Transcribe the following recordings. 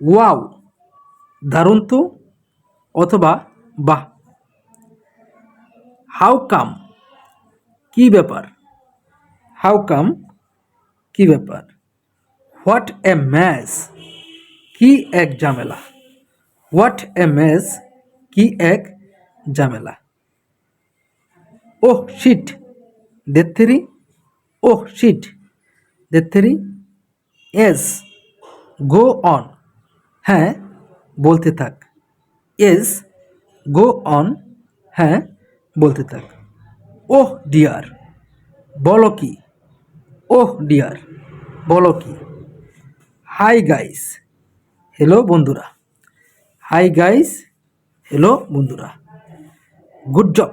Wow, দারুণ তো? অথবা, বাহ। হাউ কাম কি ব্যাপার? হাউ কাম কি ব্যাপার? হোয়াট এ ম্যাস কি এক ঝামেলা। হোয়াট এ ম্যাস কি এক ঝামেলা। ওহ শিট দেথেরি ওহ শিট দেথেরি এস গো অন হ্যাঁ বলতে থাক। এস গো অন হ্যাঁ বলতে থাক। ওহ ডিয়ার বলো কি? ওহ ডিয়ার বলো কি? হাই গাইস হ্যালো বন্ধুরা। হাই গাইস হ্যালো বন্ধুরা। গুড জব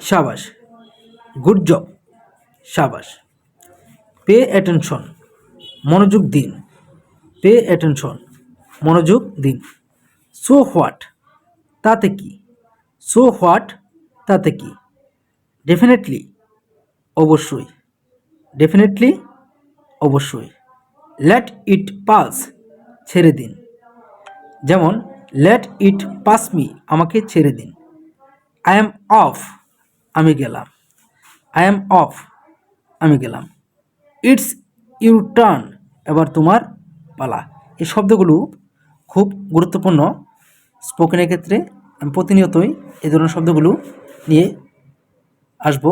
সাবাস। গুড জব সাবাস। পে অ্যাটেনশন মনোযোগ দিন। পে অ্যাটেনশন মনোযোগ দিন। সো হোয়াট তাতে কি? সো হোয়াট তাতে কি? ডেফিনেটলি অবশ্যই। ডেফিনেটলি অবশ্যই। লেট ইট পাস ছেড়ে দিন। যেমন লেট ইট পাস মি আমাকে ছেড়ে দিন। আই এম অফ আমি গেলাম। আই এম অফ আমি গেলাম। ইটস ইউ টার্ন এবার তোমার পালা। এই শব্দগুলো খুব গুরুত্বপূর্ণ। স্পোকেনের ক্ষেত্রে আমি প্রতিনিয়তই এই ধরনের শব্দগুলো নিয়ে আসব।